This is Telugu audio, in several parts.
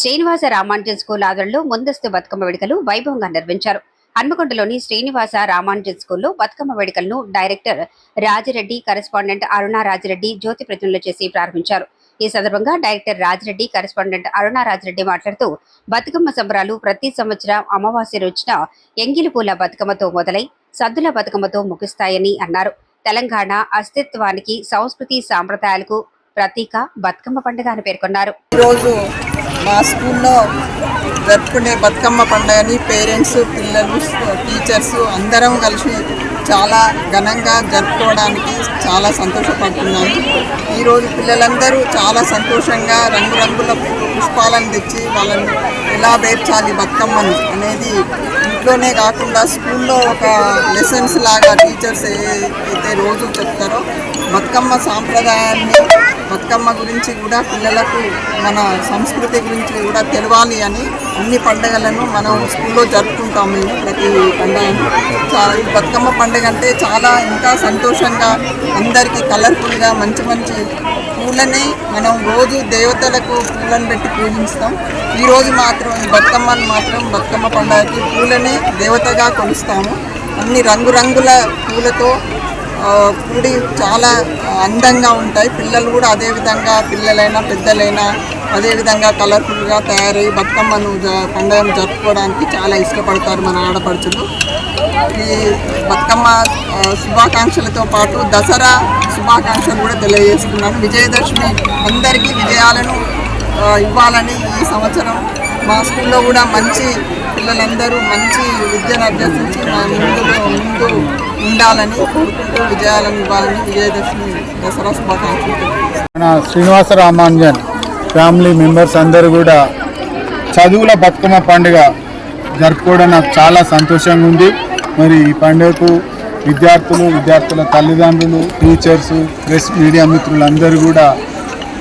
శ్రీనివాస రామానుజన్ స్కూల్ ఆధ్వర్యంలో ముందస్తు బతుకమ్మ వేడుకలు వైభవంగా నిర్వహించారు. హన్మకొండలోని శ్రీనివాస రామానుజన్ స్కూల్లో బతుకమ్మ వేడుకలను డైరెక్టర్ రాజిరెడ్డి కరెస్పాండెంట్ అరుణ రాజిరెడ్డి జ్యోతి ప్రతిమలు చేసి ప్రారంభించారు. ఈ సందర్భంగా డైరెక్టర్ రాజిరెడ్డి కరెస్పాండెంట్ అరుణ రాజిరెడ్డి మాట్లాడుతూ బతుకమ్మ సంబరాలు ప్రతి సంవత్సరం అమావాస్య రోజున ఎంగిలి పూల బతుకమ్మతో మొదలై సద్దుల బతుకమ్మతో ముగుస్తాయని అన్నారు. తెలంగాణ అస్తిత్వానికి సంస్కృతి సాంప్రదాయాలకు ప్రతీక బతుకమ్మ పండుగ అని పేర్కొన్నారు. ఈరోజు మా స్కూల్లో జరుపుకునే బతుకమ్మ పండుగని పేరెంట్స్ పిల్లలు టీచర్స్ అందరం కలిసి చాలా ఘనంగా జరుపుకోవడానికి చాలా సంతోషపడుతున్నాను ఈరోజు పిల్లలందరూ చాలా సంతోషంగా రంగురంగుల పుష్పాలను తెచ్చి వాళ్ళని ఎలా పేర్చాలి బతుకమ్మని అనేది ఇంట్లోనే కాకుండా స్కూల్లో ఒక లెసన్స్ లాగా టీచర్స్ అయితే రోజు చెప్తారో బతుకమ్మ సాంప్రదాయాన్ని బతుకమ్మ గురించి కూడా పిల్లలకు మన సంస్కృతి గురించి కూడా తెలవాలి అని అన్ని పండుగలను మనం స్కూల్లో జరుపుకుంటాం మేము ప్రతి పండుగను. చాలా ఈ బతుకమ్మ పండుగ అంటే చాలా ఇంకా సంతోషంగా అందరికీ కలర్ఫుల్గా మంచి మంచి పూలని మనం రోజు దేవతలకు పూలను పెట్టి పూజిస్తాం. ఈరోజు మాత్రం బతుకమ్మను మాత్రం బతుకమ్మ పండుగకి పూలని దేవతగా కొలుస్తాము. అన్ని రంగురంగుల పూలతో గుడి చాలా అందంగా ఉంటాయి. పిల్లలు కూడా అదేవిధంగా పిల్లలైనా పెద్దలైనా అదే విధంగా కలర్ఫుల్గా తయారై బతుకమ్మను పండుగను జరుపుకోవడానికి చాలా ఇష్టపడతారు మన ఆడపడుచులు. ఈ బతుకమ్మ శుభాకాంక్షలతో పాటు దసరా శుభాకాంక్షలు కూడా తెలియజేస్తున్నాను. విజయదశమి అందరికీ విజయాలను ఇవ్వాలని ఈ సంవత్సరం మా స్కూల్లో కూడా మంచి పిల్లలందరూ మంచి విద్యను అభ్యసించి మా ముందులో ముందు ఉండాలని కోరుకుంటూ విజయాలను ఇవ్వాలని విజయదశమి దసరా శుభాకాంక్షలు మన శ్రీనివాస రామాంజన్ ఫ్యామిలీ మెంబర్స్ అందరూ కూడా చదువుల బతుకమ్మ పండుగ జరుపుకోవడం నాకు చాలా సంతోషంగా ఉంది. మరి ఈ పండుగకు విద్యార్థులు విద్యార్థుల తల్లిదండ్రులు టీచర్స్ ప్రెస్ మీడియా మిత్రులు అందరూ కూడా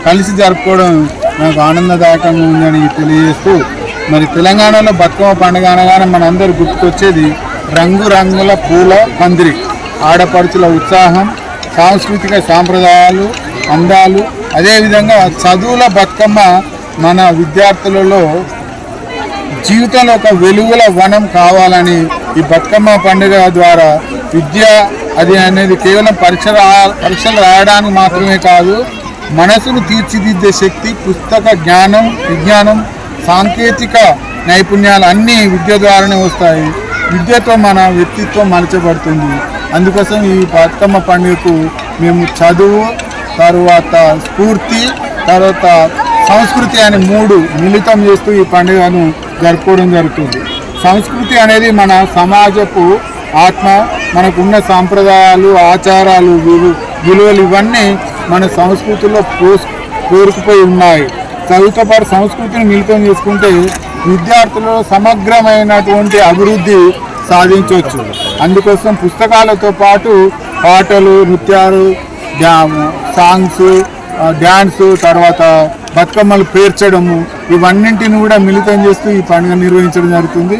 కలిసి జరుపుకోవడం నాకు ఆనందదాయకంగా ఉందని తెలియజేస్తూ మరి తెలంగాణలో బతుకమ్మ పండుగ అనగానే మనందరూ గుర్తుకొచ్చేది రంగురంగుల పూల పందిరి. ఆడపడుచుల ఉత్సాహం సాంస్కృతిక సాంప్రదాయాలు అందాలు. అదేవిధంగా చదువుల బతుకమ్మ మన విద్యార్థులలో జీవితంలో ఒక వెలుగుల వనం కావాలని ఈ బతుకమ్మ పండుగ ద్వారా విద్య అది అనేది కేవలం పరీక్ష పరీక్షలు రాయడానికి మాత్రమే కాదు మనసును తీర్చిదిద్దే శక్తి పుస్తక జ్ఞానం విజ్ఞానం సాంకేతిక నైపుణ్యాలు అన్నీ విద్య ద్వారానే వస్తాయి. విద్యతో మన వ్యక్తిత్వం మలచబడుతుంది. అందుకోసం ఈ బతుకమ్మ పండుగకు మేము చదువు తరువాత స్ఫూర్తి తర్వాత సంస్కృతి అనే మూడు మిళితం చేస్తూ ఈ పండుగను జరుపుకోవడం జరుగుతుంది. సంస్కృతి అనేది మన సమాజపు ఆత్మ మనకున్న సాంప్రదాయాలు ఆచారాలు విలువలు ఇవన్నీ మన సంస్కృతిలో పోసు కోరుకుపోయి ఉన్నాయి. చదువుతో పాటు సంస్కృతిని మిళితం చేసుకుంటే విద్యార్థులలో సమగ్రమైనటువంటి అభివృద్ధి సాధించవచ్చు. అందుకోసం పుస్తకాలతో పాటు పాటలు నృత్యాలు సాంగ్స్ డ్యాన్స్ తర్వాత బతుకమ్మలు పేర్చడము ఇవన్నింటిని కూడా మిళితం చేస్తూ ఈ పండుగ నిర్వహించడం జరుగుతుంది.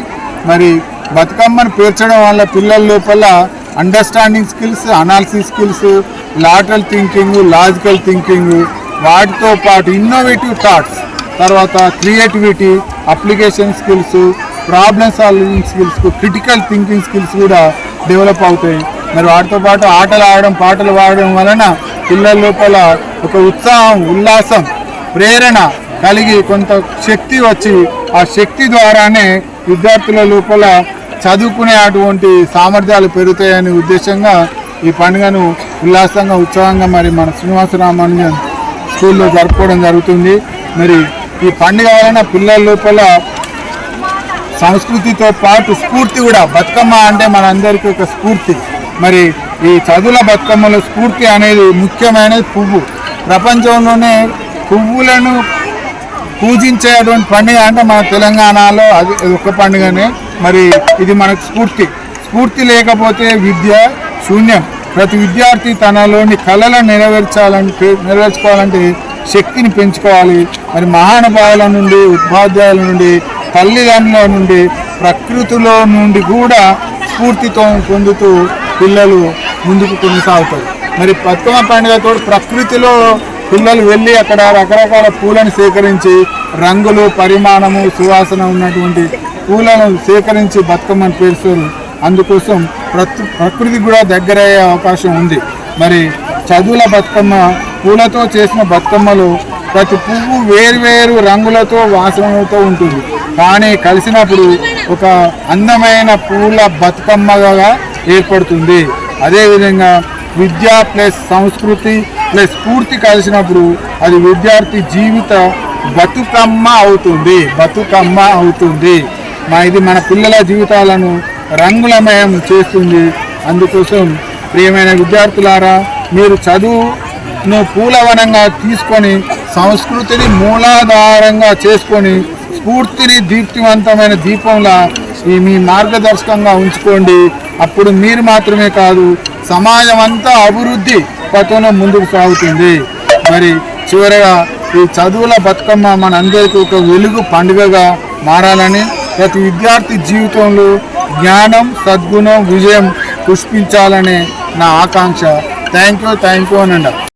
మరి బతుకమ్మను పేర్చడం వల్ల పిల్లల లోపల understanding skills analysis skills lateral thinking logical thinking వాటితో పాటు ఇన్నోవేటివ్ థాట్స్ తర్వాత creativity application skills problem solving skills critical thinking skills కూడా డెవలప్ అవుతాయి. మరి వాటితో పాటు ఆటలు ఆడడం పాటలు పాడడం వలన పిల్లల లోపల ఒక ఉత్సాహం ఉల్లాసం ప్రేరణ కలిగి కొంత శక్తి వచ్చి ఆ శక్తి ద్వారానే విద్యార్థుల లోపల చదువుకునే అటువంటి సామర్థ్యాలు పెరుగుతాయనే ఉద్దేశంగా ఈ పండుగను ఉల్లాసంగా ఉత్సాహంగా మరి మన శ్రీనివాసరామానుజన్ స్కూల్లో జరుపుకోవడం జరుగుతుంది. మరి ఈ పండుగ వలన పిల్లల లోపల సంస్కృతితో పాటు స్ఫూర్తి కూడా. బతుకమ్మ అంటే మనందరికీ ఒక స్ఫూర్తి. మరి ఈ చదువుల బతుకమ్మలో స్ఫూర్తి అనేది ముఖ్యమైనది పువ్వు. ప్రపంచంలోనే పువ్వులను పూజించేటువంటి పండుగ అంటే మన తెలంగాణలో అది ఒక పండుగనే. మరి ఇది మనకు స్ఫూర్తి. స్ఫూర్తి లేకపోతే విద్య శూన్యం. ప్రతి విద్యార్థి తనలోని కళలను నెరవేర్చాలంటే నెరవేర్చుకోవాలంటే శక్తిని పెంచుకోవాలి. మరి మహానుభావుల నుండి ఉపాధ్యాయుల నుండి తల్లిదండ్రుల నుండి ప్రకృతిలో నుండి కూడా స్ఫూర్తితో పొందుతూ పిల్లలు ముందుకు కొనసాగుతారు. మరి బతుకమ్మ పండుగతో ప్రకృతిలో పిల్లలు వెళ్ళి అక్కడ రకరకాల పూలను సేకరించి రంగులు పరిమాణము సువాసన ఉన్నటువంటి పూలను సేకరించి బతుకమ్మని పేరుస్తారు అందుకోసం ప్రకృ ప్రకృతి కూడా దగ్గరయ్యే అవకాశం ఉంది. మరి చదువుల బతుకమ్మ పూలతో చేసిన బతుకమ్మలు ప్రతి పువ్వు వేరు రంగులతో వాసనలతో ఉంటుంది. కానీ కలిసినప్పుడు ఒక అందమైన పూల బతుకమ్మగా ఏర్పడుతుంది. అదేవిధంగా విద్య ప్లస్ సంస్కృతి ప్లస్ స్ఫూర్తి కలిసినప్పుడు అది విద్యార్థి జీవిత బతుకమ్మ అవుతుంది. బతుకమ్మ అవుతుంది. మా ఇది మన పిల్లల జీవితాలను రంగులమయం చేస్తుంది. అందుకోసం ప్రియమైన విద్యార్థులారా మీరు చదువును పూలవనంగా తీసుకొని సంస్కృతిని మూలాధారంగా చేసుకొని స్ఫూర్తిని దీప్తివంతమైన దీపంలా ఈ మీ మార్గదర్శకంగా ఉంచుకోండి. అప్పుడు మీరు మాత్రమే కాదు సమాజం అంతా అభివృద్ధి పథంలో ముందుకు సాగుతుంది. మరి చివరగా ఈ చదువుల బతుకమ్మ మనందరికీ ఒక వెలుగు పండుగగా మారాలని ప్రతి విద్యార్థి జీవితంలో జ్ఞానం సద్గుణం విజయం పుష్పించాలనే నా ఆకాంక్ష. థ్యాంక్ యూ థ్యాంక్ యూ అనండి.